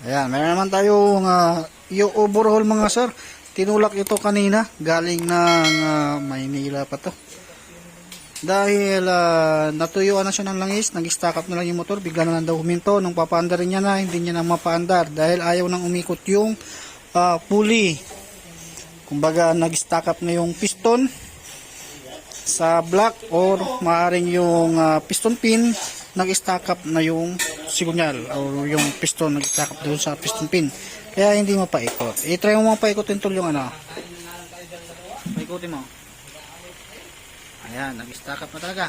Ayan, meron naman tayong uh, yung overhaul mga sir. Tinulak ito kanina, galing ng ah, Maynila pa to. Dahil ah, natuyuan na siya ng langis, nag-stack up na lang yung motor, bigla na lang daw huminto. Nung papaandar niya na, hindi niya na mapaandar dahil ayaw nang umikot yung ah, pulley. Kumbaga, nag-stack up na yung piston sa block or maaring yung ah, piston pin nag-stack up na yung signal o yung piston nag-stack up doon sa piston pin. Kaya hindi mapaikot. I-try mo mapaikotin tol yung ano. Paikotin mo. Ayan, nag-stack up na talaga.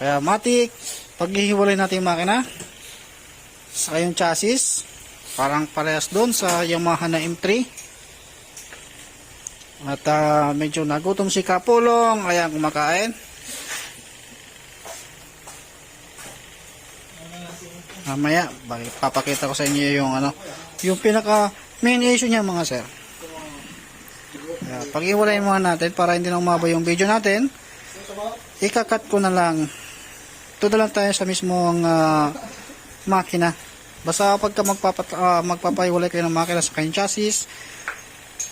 Kaya matik, pag hihiwalay natin yung makina, sa yung chassis, parang parehas doon sa Yamaha na M3. At ah, medyo nagutom si Kapulong, ayan kumakain. Mamaya, papakita ko sa inyo yung ano, yung pinaka main issue niya mga sir. Kaya, pag-iwalayin muna natin para hindi na umaba yung video natin. Ikakat ko na lang. Na lang tayo sa mismong ah, makina. Basta pagka magpapat, ah, magpapahiwalay kayo ng makina sa kanyang chassis,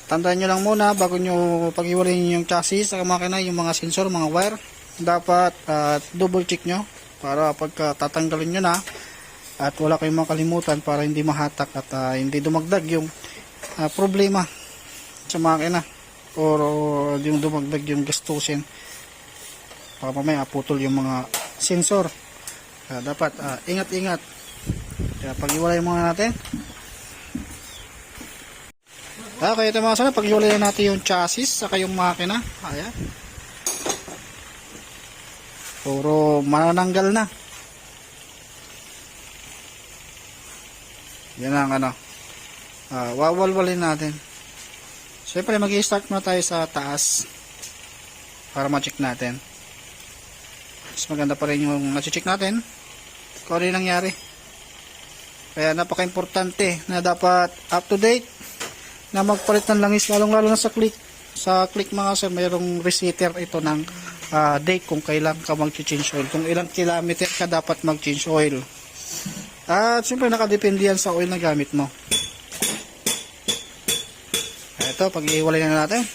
tandaan nyo lang muna bago nyo pag-iwalayin yung chassis sa makina, yung mga sensor, mga wire, dapat ah, double check nyo para pagka tatanggalin nyo na at wala kayong makalimutan para hindi mahatak at ah, hindi dumagdag yung ah, problema sa makina or, or yung dumagdag yung gastusin. Para mamaya putol yung mga sensor. Kaya dapat ingat-ingat. Kaya pag-iwalay muna natin. Okay, ito mga sana, pag-iwalay natin yung chassis saka yung makina. Ayan. Puro manananggal na yan ang ano ah, wawalwalin natin Siyempre, mag start muna tayo sa taas para ma-check natin. Mas maganda pa rin yung na-check natin kung ano nangyari. Kaya napaka-importante na dapat up to date na magpalit ng langis lalong-lalo na sa click. Sa click mga sir, mayroong receiver ito ng ah, date kung kailan ka mag-change oil. Kung ilang kilometer ka dapat mag-change oil. At siyempre nakadepende yan sa oil na gamit mo. Ito, pag-iwalay na natin.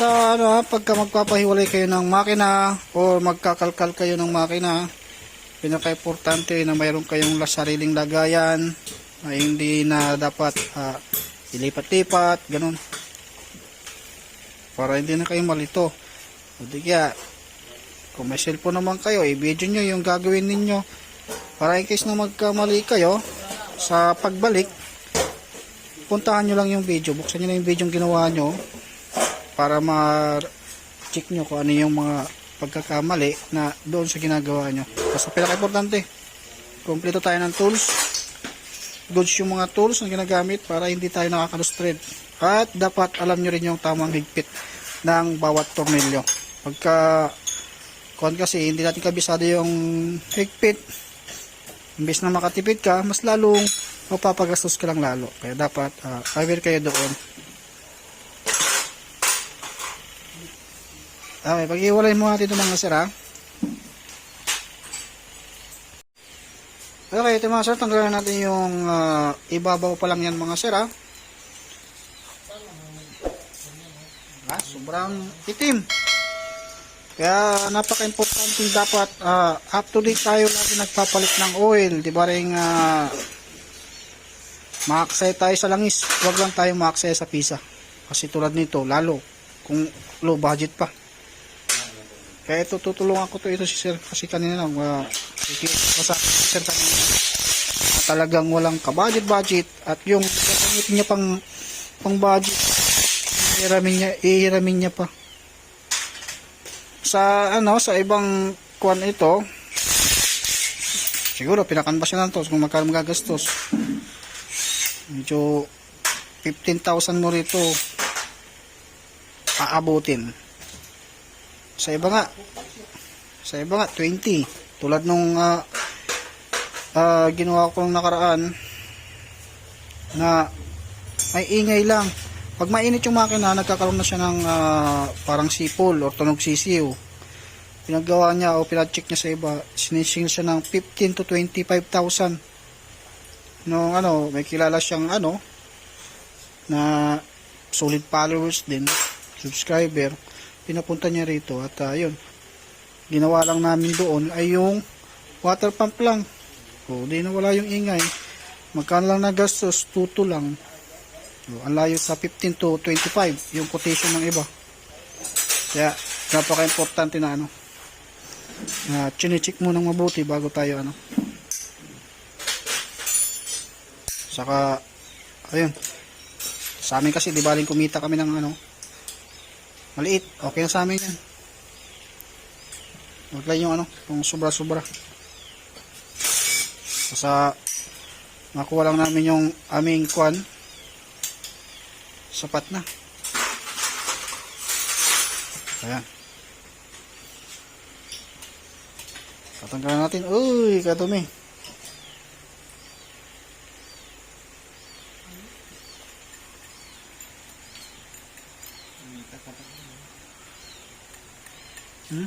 Sa ano, ha, pagka magpapahiwalay kayo ng makina o magkakalkal kayo ng makina, pinaka-importante na mayroon kayong sariling lagayan na hindi na dapat ah, ilipat-lipat, ganun. Para hindi na kayo malito. O di kaya, kung may cellphone naman kayo, i-video nyo yung gagawin ninyo para in case na magkamali kayo sa pagbalik, puntahan nyo lang yung video. Buksan nyo lang yung video yung ginawa nyo para ma-check nyo kung ano yung mga pagkakamali na doon sa ginagawa nyo. Basta pinaka-importante, kompleto tayo ng tools. Goods yung mga tools na ginagamit para hindi tayo nakakalustrate. At dapat alam nyo rin yung tamang higpit ng bawat tornilyo. Pagka kuan kasi hindi natin kabisado yung higpit imbes na makatipid ka, mas lalong mapapagastos ka lang lalo. Kaya dapat uh, aware kayo doon. Okay, pag-iwalay mo natin ito mga sir ha. Okay, ito mga sir, tanggalan natin yung ah, ibabaw pa lang yan mga sir ha. Ah, sobrang itim. Kaya napaka-importante dapat ah, up to date tayo lagi nagpapalit ng oil, di ba ring uh, maaksaya tayo sa langis, wag lang tayo maaksaya sa pisa. Kasi tulad nito, lalo kung low budget pa. Kaya ito tutulungan ko to ito si sir kasi kanina lang uh, sa si sir kanina na talagang walang ka-budget budget at yung gagamitin niya pang pang budget ihiramin niya ihiramin niya pa sa ano sa ibang kuan ito siguro pinakanbas na to. Kung magkano magagastos. Medyo 15,000 mo rito aabutin. Sa iba nga sa iba nga 20 tulad nung ah, ah, ginawa ko nung nakaraan na may ingay lang pag mainit yung makina, nagkakaroon na siya ng ah, parang sipol or tunog sisiw. pinagawa niya o pinacheck niya sa iba, sinising siya ng 15 to 25,000. No, ano, may kilala siyang ano, na solid followers din, subscriber, pinapunta niya rito at yun, ginawa lang namin doon ay yung water pump lang. O, di na wala yung ingay. Magkano lang nagastos, tuto lang. O, ang layo sa 15 to 25, yung quotation ng iba. Kaya, napaka-importante na ano, na chinecheck mo ng mabuti bago tayo ano. Saka, ayun, sa amin kasi, di baling kumita kami ng ano, maliit, okay na sa amin yan. Huwag lang yung ano, kung sobra-sobra. Sa makuha lang namin yung aming kwan, sapat na. Ayan. Tatanggalan natin. Uy, kadumi. Hmm?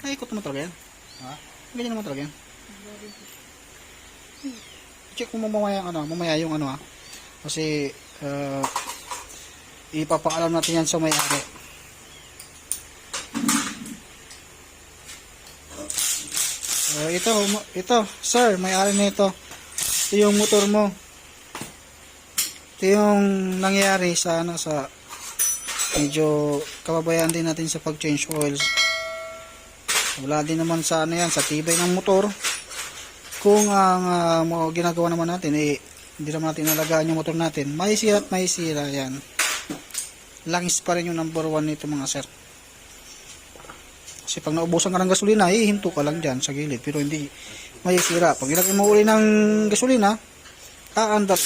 Ay, ikot naman talaga yan. Ha? Ganyan naman talaga yan. Check mo mamaya ano, mamaya yung ano ha. Kasi, uh, ipapaalam natin yan sa may-ari. Uh, ito, ito, sir, may-ari nito. Ito yung motor mo. Ito yung nangyari sa ano sa medyo kababayan din natin sa pag-change oils. Wala din naman sa ano yan, sa tibay ng motor. Kung ang mo ginagawa naman natin, eh, hindi naman natin nalagaan yung motor natin, may sira at may sira yan. Langis pa rin yung number one nito mga sir. Kasi pag naubusan ka ng gasolina, eh, hinto ka lang dyan sa gilid. Pero hindi may sira. Pag ilagay mo uli ng gasolina, aandar.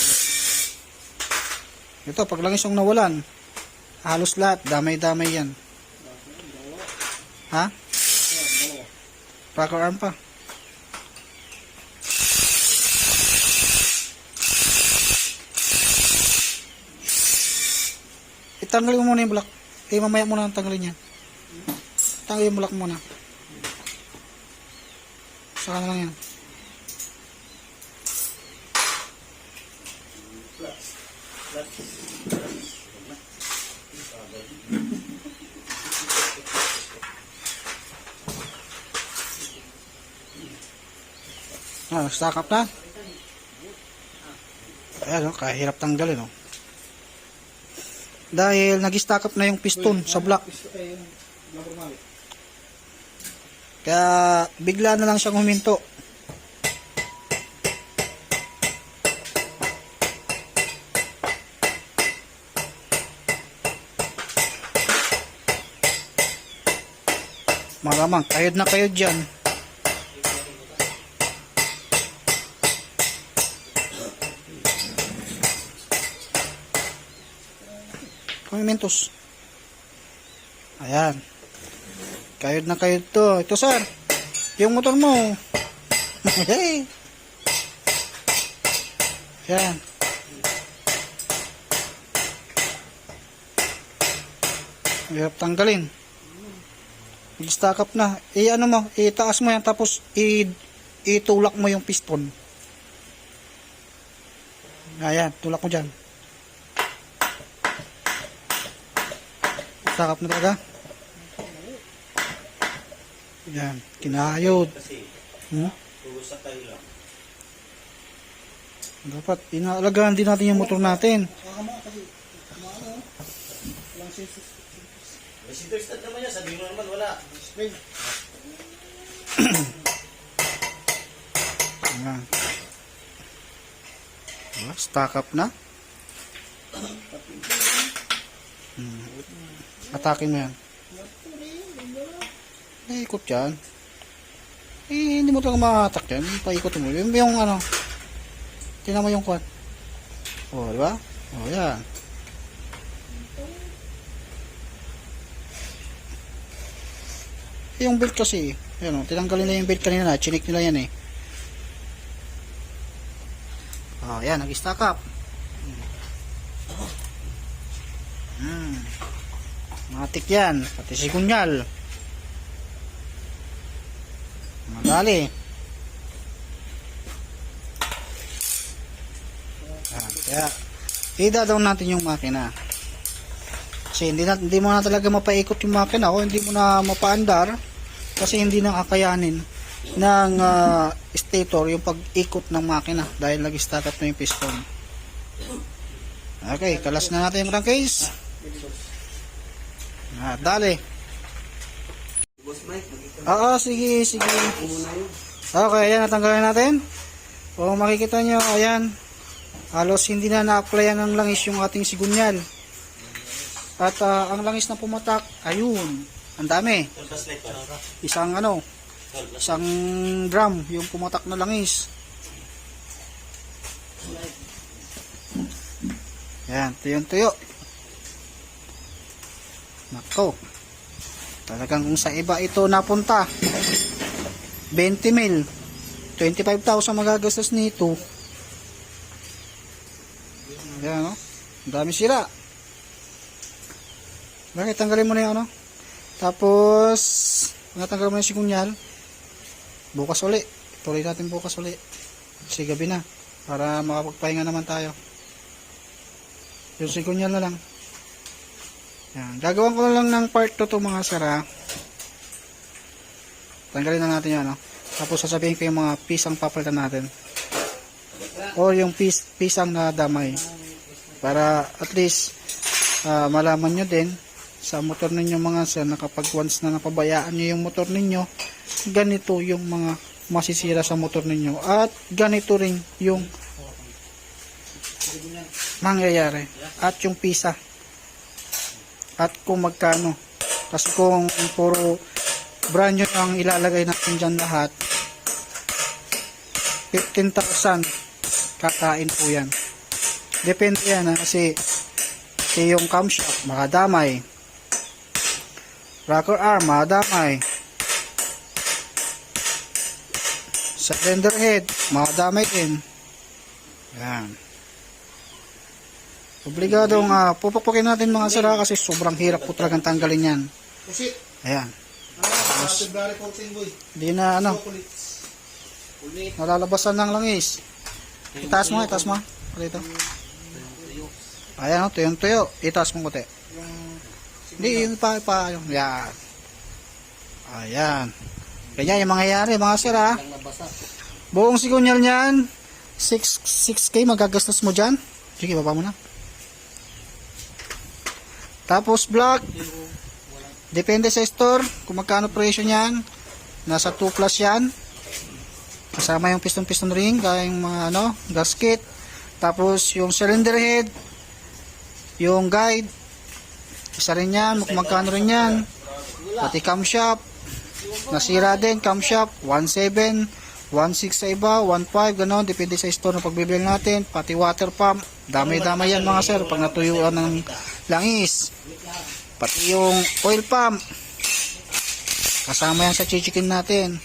Ito, pag langis yung nawalan, halos lahat, damay-damay yan. Ha? Rocker arm pa. Itanggalin mo muna yung block. Eh, mamaya muna ang tanggalin yan. Tanggalin yung block muna. Saka na lang yan. Ah, stack up na. Ayan, oh, kahirap tanggalin, oh. Dahil nag-stack up na yung piston sa block. Kaya bigla na lang siyang huminto. Malamang, kayod na kayod dyan. Kumimentos. Ayan. Kayod na kayod to. Ito sir. Yung motor mo. Ayan. Hirap tanggalin. Mag-stack up na. I ano mo, itaas mo yan tapos i itulak mo yung piston. Ayan, tulak mo dyan. Stack up na talaga. Yan, kinayod. Hmm? Dapat inaalagaan din natin yung motor natin. Messenger start naman yan, sabi mo naman wala. Ayan. Diba? Stack up na. Atakin mo yan. Naikot yan. Eh, hindi mo talaga makatak yan. Paikot mo. Yung, yung ano. Tingnan mo yung kwan. O, oh, diba? O, oh, yan. Yung belt kasi, yan o, tinanggalin na yung belt kanina, chinik nila yan eh. Oh, yan, nag-stack up. Matik yan, pati sigunyal. Dali. Ah, kaya, i-down natin yung makina. Kasi hindi, na, hindi mo na talaga mapaikot yung makina o hindi mo na mapaandar kasi hindi na kakayanin ng ah, stator yung pag-ikot ng makina dahil nag-stack up na yung piston. Okay, kalas na natin yung crankcase. Ah, dali. Oo, sige, sige. Okay, ayan, natanggalin natin. Kung makikita nyo, ayan, halos hindi na na-applyan ng langis yung ating sigunyal. At ah, ang langis na pumatak, ayun, ang dami. Isang ano, isang drum yung pumatak na langis. Ayan, tuyo-tuyo. Nako. Talagang kung sa iba ito napunta, 20 mil, 25,000 magagastos nito. Ayan, no? Ang dami sira. Bakit tanggalin mo na yung ano? Tapos, natanggal mo na yung sigunyal. Bukas uli. Tuloy natin bukas uli. Kasi gabi na. Para makapagpahinga naman tayo. Yung sigunyal na lang. Yan. Gagawin ko na lang ng part 2 to mga sara. Tanggalin na natin yan. No? Tapos sasabihin ko yung mga pisang papalitan natin. O yung pis, pisang na damay. Para at least ah, malaman nyo din sa motor ninyo mga sir na kapag once na napabayaan nyo yung motor ninyo ganito yung mga masisira sa motor ninyo at ganito rin yung mangyayari at yung pisa at kung magkano. Kasi kung puro brand new ang ilalagay natin dyan lahat 15,000 kakain po yan. Depende yan ha, kasi kasi yung camshaft makadamay. Rocker arm makadamay. Cylinder head makadamay din. Yan obligadong uh, pupukpukin natin mga sira kasi sobrang hirap po talagang tanggalin yan. Ayan. Ah, February 14 boy. hindi na ano? Nalalabasan ng langis. Itaas mo itaas mo. Dito ayan o tuyong tuyo itaas mo kote hindi yung pa pa yung yan. Ayan. Ganyan yung mangyayari mga sir ha buong sigunyal niyan. 6 6k magagastos mo dyan. Sige baba mo na tapos block. Depende sa store kung magkano presyo niyan. Nasa 2 plus yan. Kasama yung piston piston ring kaya mga ano gasket. Tapos yung cylinder head yung guide. Isa rin yan magkano rin yan. Pati camshaft nasira din camshaft 1.7 1.6 sa iba 1.5 ganon. Depende sa store na pagbibili natin. Pati water pump. Dami-dami yan mga sir pag natuyuan ng langis. Pati yung oil pump. Kasama yan sa chichikin natin.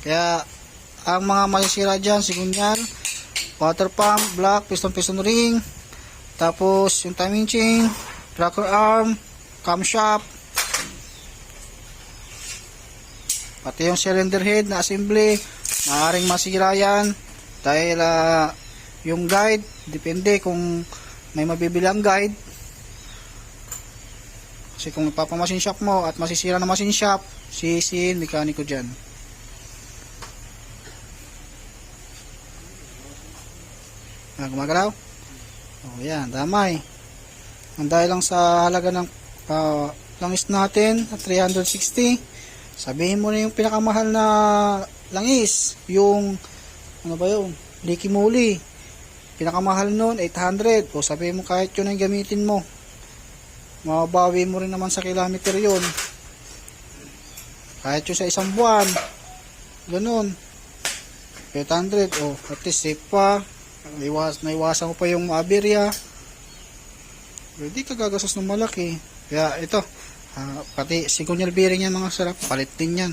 Kaya ang mga masisira dyan, sigunyal, water pump, block, piston piston ring, tapos yung timing chain, rocker arm, camshaft, pati yung cylinder head na assembly, maaaring masira yan dahil ah, yung guide, depende kung may mabibili ang guide. Kasi kung ipapamasin shop mo at masisira na machine shop, sisin, mekaniko dyan. Ah, gumagalaw? Oh, yan, damay. Ang dahil lang sa halaga ng ah, langis natin, na 360, sabihin mo na yung pinakamahal na langis, yung, ano ba yun, Licky Moly. Pinakamahal nun, 800. O sabihin mo kahit yun ang gamitin mo. Mababawi mo rin naman sa kilometer yun. Kahit yun sa isang buwan. Ganun. 800. O, at least safe pa. Naiwas, naiwasan ko pa yung aberya. Hindi ka gagastos ng malaki. Kaya ito, ah, pati sigunyal bearing yan mga sarap, palit din yan.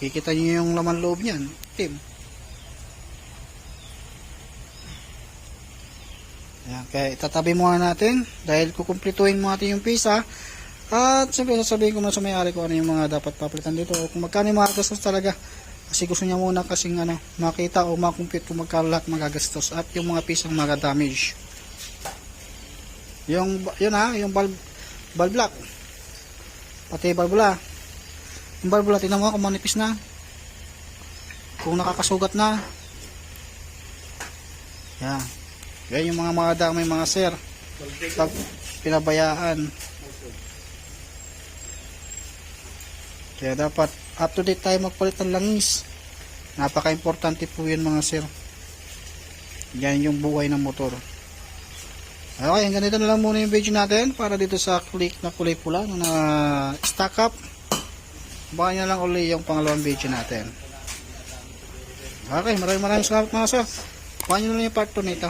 Kikita nyo yung laman loob niyan. Tim. Ayan, kaya itatabi muna natin dahil kukumplituhin mo natin yung pisa At siyempre sasabihin ko na sa may-ari ko ano yung mga dapat papalitan dito o kung magkano yung mga gastos talaga. Kasi gusto niya muna kasing ano, makita o makumpute kung magkano lahat magagastos at yung mga pisang mga damage. Yung, yun ha, yung bulb, bulb lock. Pati valvula. Yung valvula, tingnan mo kung manipis na. Kung nakakasugat na. Yan. Yan yung mga mga damay mga sir. Pag pinabayaan. Kaya dapat up to date tayo magpalit ng langis. Napaka-importante po yun mga sir. Yan yung buhay ng motor. Okay, hanggang dito na lang muna yung video natin para dito sa click na kulay pula na stack up. Baka nyo lang uli yung pangalawang video natin. Okay, maraming maraming salamat mga sir. Baka nyo na lang yung part 2 nito.